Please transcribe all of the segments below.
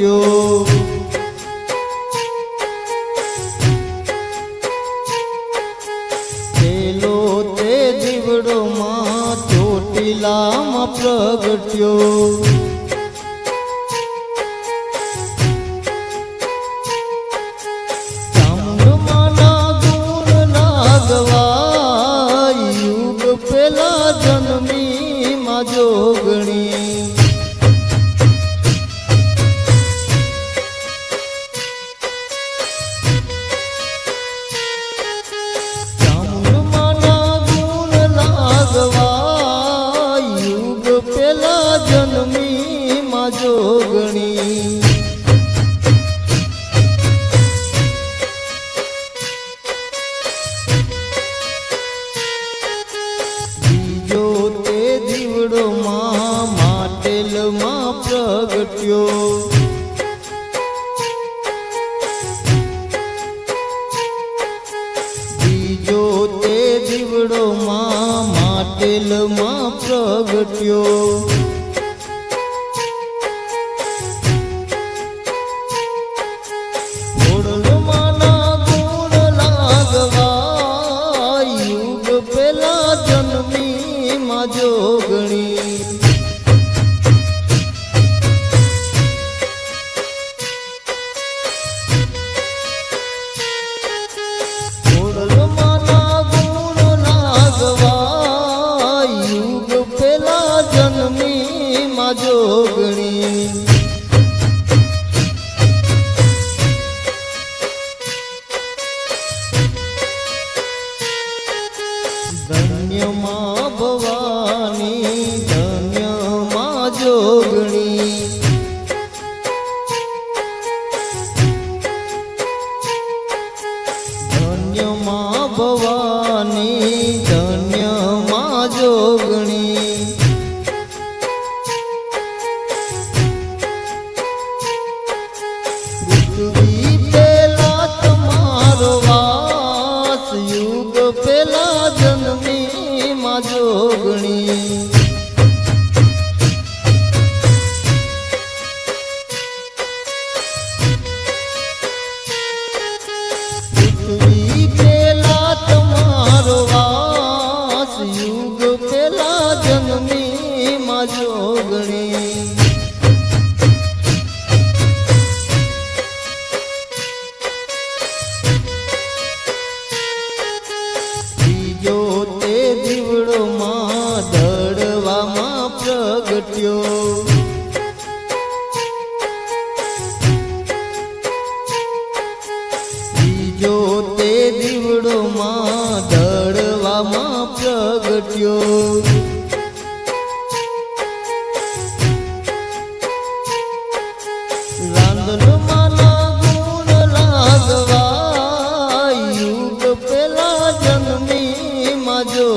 yo ગયો. બીજો તે દીવડોમાં માટેલમાં પ્રગટ્યો. માં જોગણી. ધન્યમાં ભવાની ધન્યમાં જોગ જનની માં જોગણી. બીજો તે દીવડો માં દડવામાં પ્રગટ્યો. બીજો તે દીવડો માં દડવામાં પ્રગટ્યો.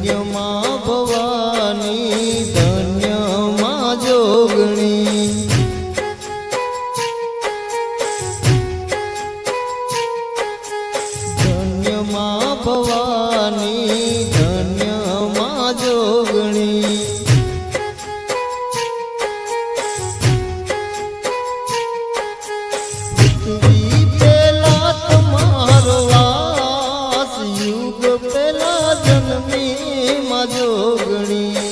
ધન્યમાં ભવાની ધન્યમાં જોગણી. ધન્યમાં ભવાની ધન્યમાં જોગણી. પેલા તમારો વાસ યુગ જન્મ જોગણી